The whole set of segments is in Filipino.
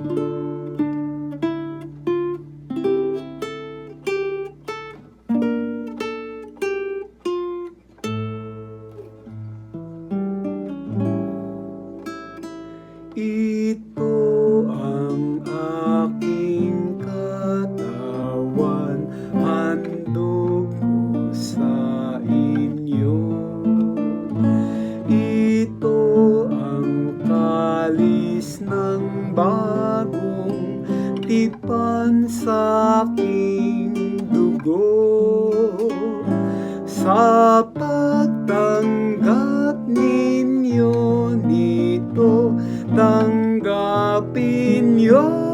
Ito ang aking katawan, handog ko sa inyo. Ito ang kalis ng bagong tipan sa aking dugo. Sa pagtanggap ninyo nito, tanggapin niyo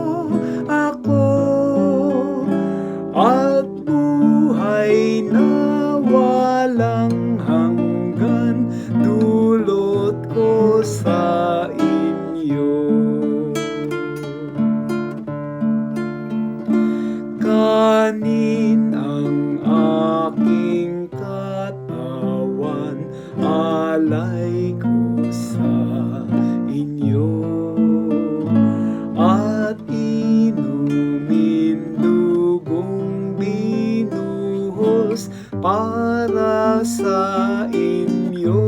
para sa inyo.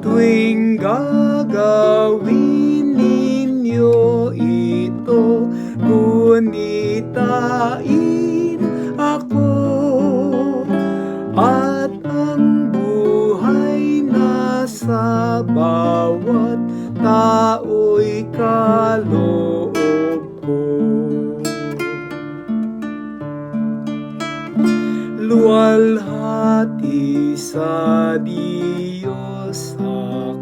Tuwing gagawin ninyo ito, gunitain ako at ang buhay na sa bawat tao'y Luwalhati sa Diyos sa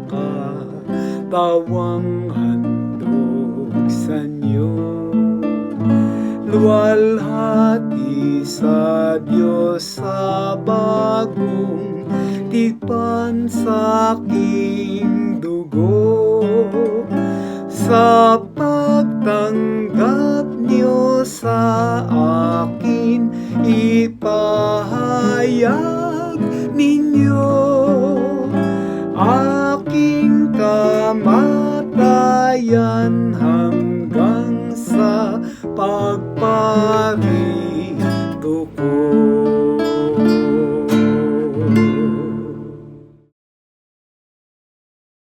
katawang handog sa inyo. Luwalhati sa Diyos sa bagong tipan sa aking dugo. Sa pagtanggap niyo sa akin, pahayag ninyo. Aking kamatayan hanggang sa pagpahayag